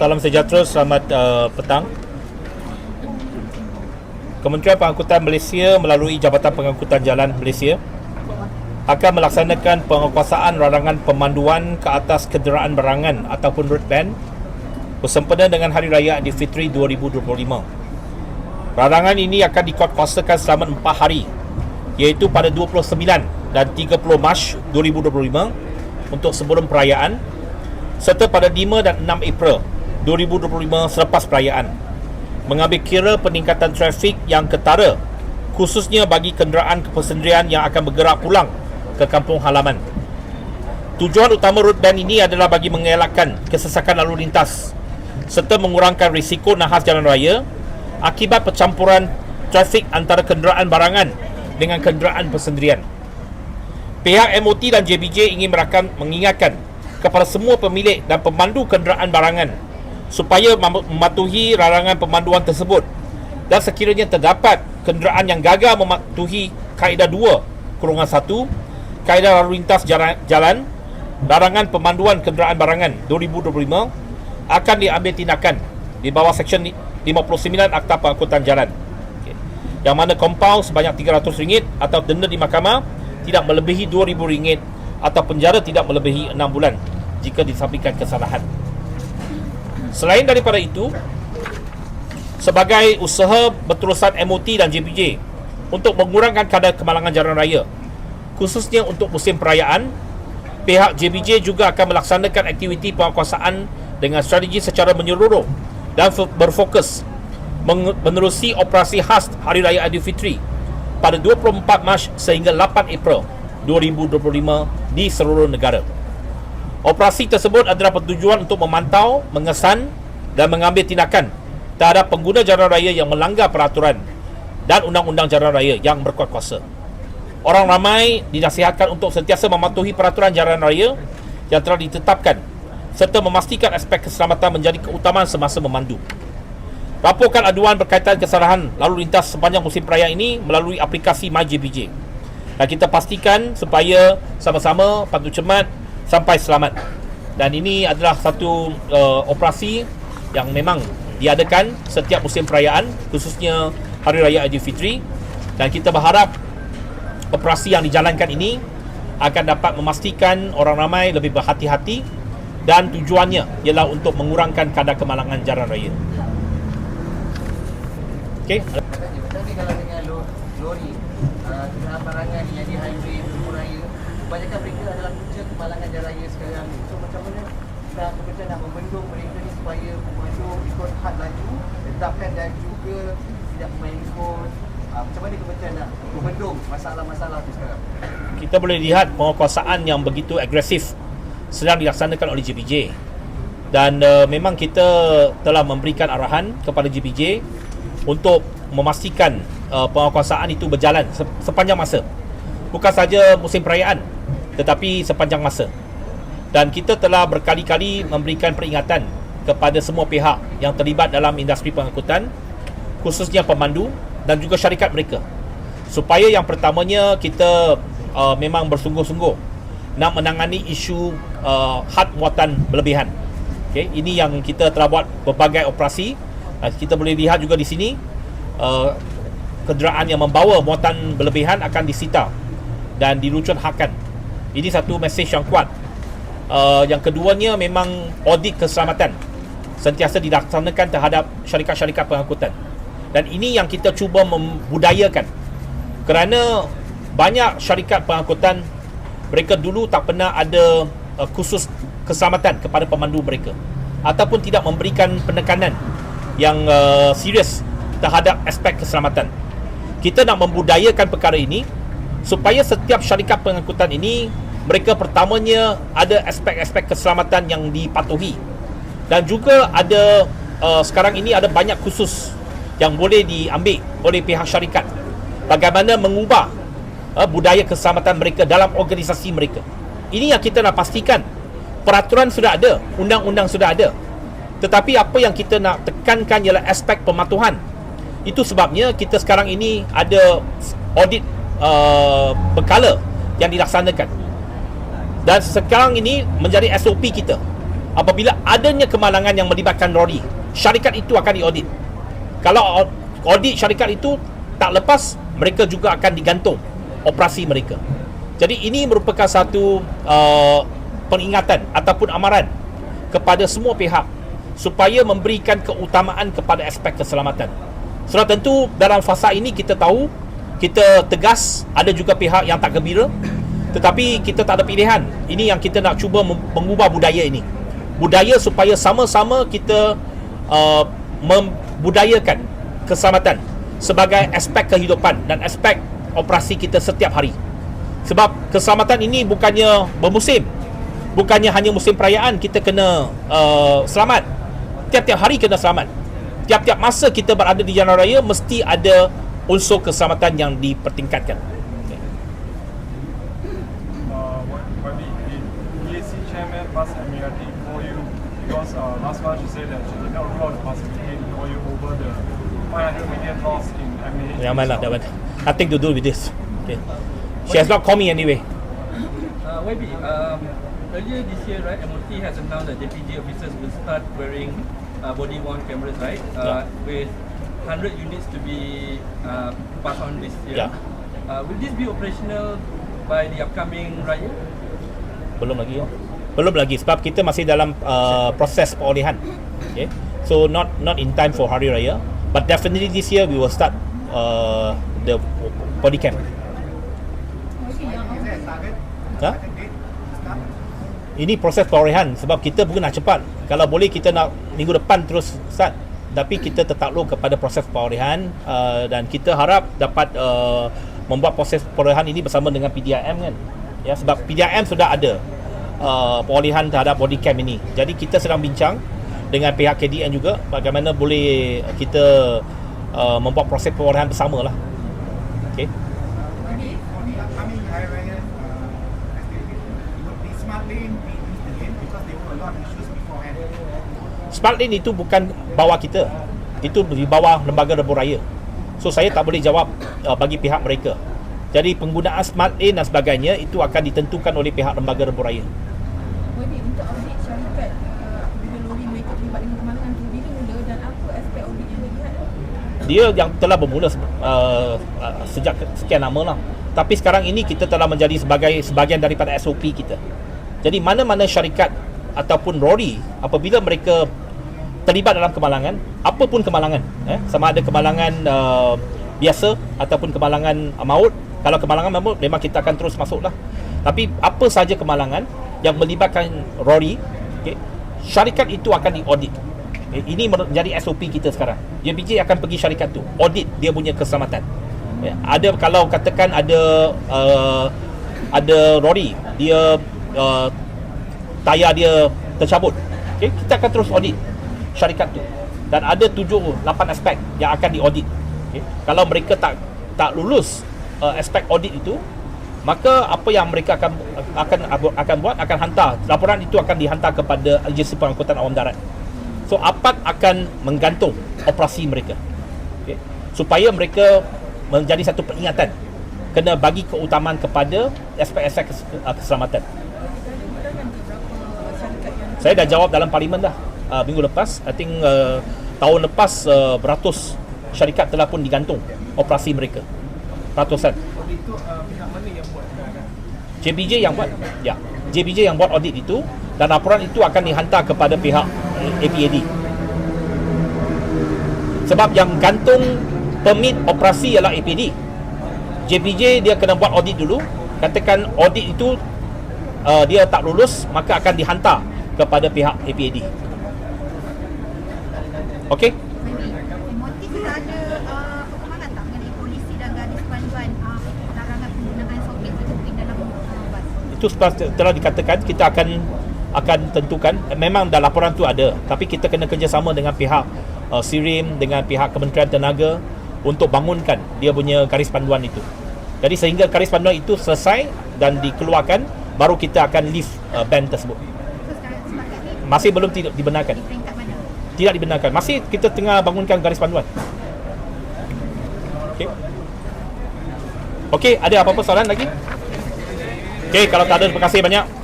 Salam sejahtera, selamat uh, petang. Kementerian Pengangkutan Malaysia melalui Jabatan Pengangkutan Jalan Malaysia akan melaksanakan penguasaan larangan pemanduan ke atas kenderaan barangan ataupun road ban bersempena dengan Hari Raya Aidilfitri 2025. Larangan ini akan dikuatkuasakan selama 4 hari iaitu pada 29 dan 30 Mac 2025 untuk sebelum perayaan serta pada 5 dan 6 April 2025 selepas perayaan mengambil kira peningkatan trafik yang ketara khususnya bagi kenderaan kepesendirian yang akan bergerak pulang ke kampung halaman. Tujuan utama road ban ini adalah bagi mengelakkan kesesakan lalu lintas serta mengurangkan risiko nahas jalan raya akibat percampuran trafik antara kenderaan barangan dengan kenderaan persendirian. Pihak MOT dan JBJ ingin merakan mengingatkan kepada semua pemilik dan pemandu kenderaan barangan supaya mematuhi larangan pemanduan tersebut. Dan sekiranya terdapat kenderaan yang gagal mematuhi kaedah 2 kurungan 1 kaedah lalu lintas jalan, larangan pemanduan kenderaan barangan 2025 akan diambil tindakan di bawah seksyen 59 Akta Pengangkutan Jalan. Okay. yang mana kompaun sebanyak RM300 atau denda di mahkamah tidak melebihi RM2,000 atau penjara tidak melebihi 6 bulan jika disampaikan kesalahan Selain daripada itu, sebagai usaha berterusan MOT dan JPJ untuk mengurangkan kadar kemalangan jalan raya, khususnya untuk musim perayaan, pihak JPJ juga akan melaksanakan aktiviti penguasaan dengan strategi secara menyeluruh dan berfokus menerusi operasi khas Hari Raya Aidilfitri pada 24 Mac sehingga 8 April 2025 di seluruh negara. Operasi tersebut adalah bertujuan untuk memantau, mengesan dan mengambil tindakan terhadap pengguna jalan raya yang melanggar peraturan dan undang-undang jalan raya yang berkuat kuasa. Orang ramai dinasihatkan untuk sentiasa mematuhi peraturan jalan raya yang telah ditetapkan serta memastikan aspek keselamatan menjadi keutamaan semasa memandu. Laporkan aduan berkaitan kesalahan lalu lintas sepanjang musim perayaan ini melalui aplikasi MyJPJ. Dan kita pastikan supaya sama-sama patuh cermat sampai selamat. Dan ini adalah satu uh, operasi yang memang diadakan setiap musim perayaan khususnya Hari Raya Aidilfitri dan kita berharap operasi yang dijalankan ini akan dapat memastikan orang ramai lebih berhati-hati dan tujuannya ialah untuk mengurangkan kadar kemalangan jalan raya. Okey. Kalau dengan lori, uh, kendaraan barangan yang di highway kebanyakan mereka adalah kemalangan jalan raya sekarang ni. So macam mana kita bekerja nak membendung mereka ni supaya pemandu ikut had laju, tetapkan dan juga tidak mengikut uh, macam mana kementerian nak membendung masalah-masalah tu sekarang? Kita boleh lihat penguasaan yang begitu agresif sedang dilaksanakan oleh JPJ dan uh, memang kita telah memberikan arahan kepada JPJ untuk memastikan uh, penguasaan itu berjalan sepanjang masa bukan saja musim perayaan tetapi sepanjang masa. Dan kita telah berkali-kali memberikan peringatan kepada semua pihak yang terlibat dalam industri pengangkutan khususnya pemandu dan juga syarikat mereka. Supaya yang pertamanya kita uh, memang bersungguh-sungguh nak menangani isu uh, had muatan berlebihan. Okay, ini yang kita telah buat berbagai operasi. Uh, kita boleh lihat juga di sini uh, kenderaan yang membawa muatan berlebihan akan disita dan dirucut hakan ini satu mesej yang kuat. Uh, yang keduanya memang audit keselamatan sentiasa dilaksanakan terhadap syarikat-syarikat pengangkutan. Dan ini yang kita cuba membudayakan. Kerana banyak syarikat pengangkutan mereka dulu tak pernah ada uh, khusus keselamatan kepada pemandu mereka ataupun tidak memberikan penekanan yang uh, serius terhadap aspek keselamatan. Kita nak membudayakan perkara ini supaya setiap syarikat pengangkutan ini mereka pertamanya ada aspek-aspek keselamatan yang dipatuhi. Dan juga ada uh, sekarang ini ada banyak khusus yang boleh diambil oleh pihak syarikat. Bagaimana mengubah uh, budaya keselamatan mereka dalam organisasi mereka. Ini yang kita nak pastikan. Peraturan sudah ada undang-undang sudah ada. Tetapi apa yang kita nak tekankan ialah aspek pematuhan. Itu sebabnya kita sekarang ini ada audit uh, berkala yang dilaksanakan dan sekarang ini menjadi SOP kita apabila adanya kemalangan yang melibatkan Rory, syarikat itu akan diaudit. Kalau au- audit syarikat itu tak lepas, mereka juga akan digantung operasi mereka. Jadi ini merupakan satu uh, peringatan ataupun amaran kepada semua pihak supaya memberikan keutamaan kepada aspek keselamatan. Sudah tentu dalam fasa ini kita tahu kita tegas ada juga pihak yang tak gembira tetapi kita tak ada pilihan. Ini yang kita nak cuba mengubah budaya ini. Budaya supaya sama-sama kita uh, membudayakan keselamatan sebagai aspek kehidupan dan aspek operasi kita setiap hari. Sebab keselamatan ini bukannya bermusim. Bukannya hanya musim perayaan kita kena uh, selamat. Tiap-tiap hari kena selamat. Tiap-tiap masa kita berada di jalan raya mesti ada unsur keselamatan yang dipertingkatkan. uh, the, EAC chairman you because uh, last month she said that she did not rule out the possibility to call you over the 500 million loss in MAH. Yang mana that one. Nothing to do with this. Okay. She has not called me anyway. Uh, YB, um, earlier this year, right, MOT has announced that JPG officers will start wearing uh, body worn cameras, right? Uh, With 100 units to be uh, passed on this year. Yeah. Uh, will this be operational by the upcoming Raya? Belum lagi. Belum lagi sebab kita masih dalam uh, proses perolehan. Okay. So not not in time for hari raya, but definitely this year we will start uh, the body cam. Ha? Ini proses perolehan sebab kita bukan nak cepat. Kalau boleh kita nak minggu depan terus start. Tapi kita tertakluk kepada proses perolehan uh, dan kita harap dapat uh, membuat proses perolehan ini bersama dengan PDIM kan. Ya sebab PDIM sudah ada uh, perolehan terhadap body cam ini. Jadi kita sedang bincang dengan pihak KDN juga bagaimana boleh kita uh, membuat proses perolehan bersama lah. Okay. Smart lane itu bukan bawah kita. Itu di bawah lembaga rebur raya. So saya tak boleh jawab uh, bagi pihak mereka. Jadi penggunaan smart lane dan sebagainya itu akan ditentukan oleh pihak lembaga rebur raya. Jadi untuk audit syarikat uh, apabila lori mereka terlibat dengan kemalangan tu bila mula dan apa aspek audit yang dilihat? Dia yang telah bermula uh, uh, sejak sekian lama lah. Tapi sekarang ini kita telah menjadi sebagai sebahagian daripada SOP kita. Jadi mana-mana syarikat ataupun lori apabila mereka terlibat dalam kemalangan, apapun kemalangan, eh, sama ada kemalangan uh, biasa ataupun kemalangan uh, maut, kalau kemalangan maut memang kita akan terus masuklah. Tapi apa saja kemalangan yang melibatkan lori, okay, syarikat itu akan diaudit. Eh, Ini menjadi SOP kita sekarang. JPJ akan pergi syarikat tu, audit dia punya keselamatan. Ya, ada kalau katakan ada uh, ada lori dia uh, tayar dia tercabut. Okay, kita akan terus audit syarikat tu. Dan ada 7 8 aspek yang akan diaudit. Okay. Kalau mereka tak tak lulus uh, aspek audit itu, maka apa yang mereka akan akan akan buat akan hantar laporan itu akan dihantar kepada agensi pengangkutan awam darat. So APAT akan menggantung operasi mereka. Okay. Supaya mereka menjadi satu peringatan kena bagi keutamaan kepada aspek-aspek uh, keselamatan. Ada undangan ke berapa syarikat yang Saya dah jawab dalam parlimen dah uh, minggu lepas. I think uh, tahun lepas uh, beratus syarikat telah pun digantung operasi mereka. Ratusan. Itu uh, pihak mana yang buat? JPJ yang buat. Ya. JPJ yang buat audit itu dan laporan itu akan dihantar kepada pihak APAD. Sebab yang gantung permit operasi ialah APD. JPJ dia kena buat audit dulu. Katakan audit itu uh, dia tak lulus, maka akan dihantar kepada pihak APAD. Okey? Motif sudah ada uh, perkembangan tak mengenai polisi dan gadis panduan uh, larangan penggunaan sopik penting dalam uh, bas? itu seperti telah dikatakan kita akan akan tentukan memang dah laporan tu ada tapi kita kena kerjasama dengan pihak uh, SIRIM dengan pihak Kementerian Tenaga untuk bangunkan dia punya garis panduan itu jadi sehingga garis panduan itu selesai dan dikeluarkan baru kita akan lift uh, ban tersebut So sekarang setakat ni masih belum tidak dibenarkan. Di mana? tidak dibenarkan. Masih kita tengah bangunkan garis panduan. Okey. Okey ada apa-apa soalan lagi? Okey kalau tak ada terima kasih banyak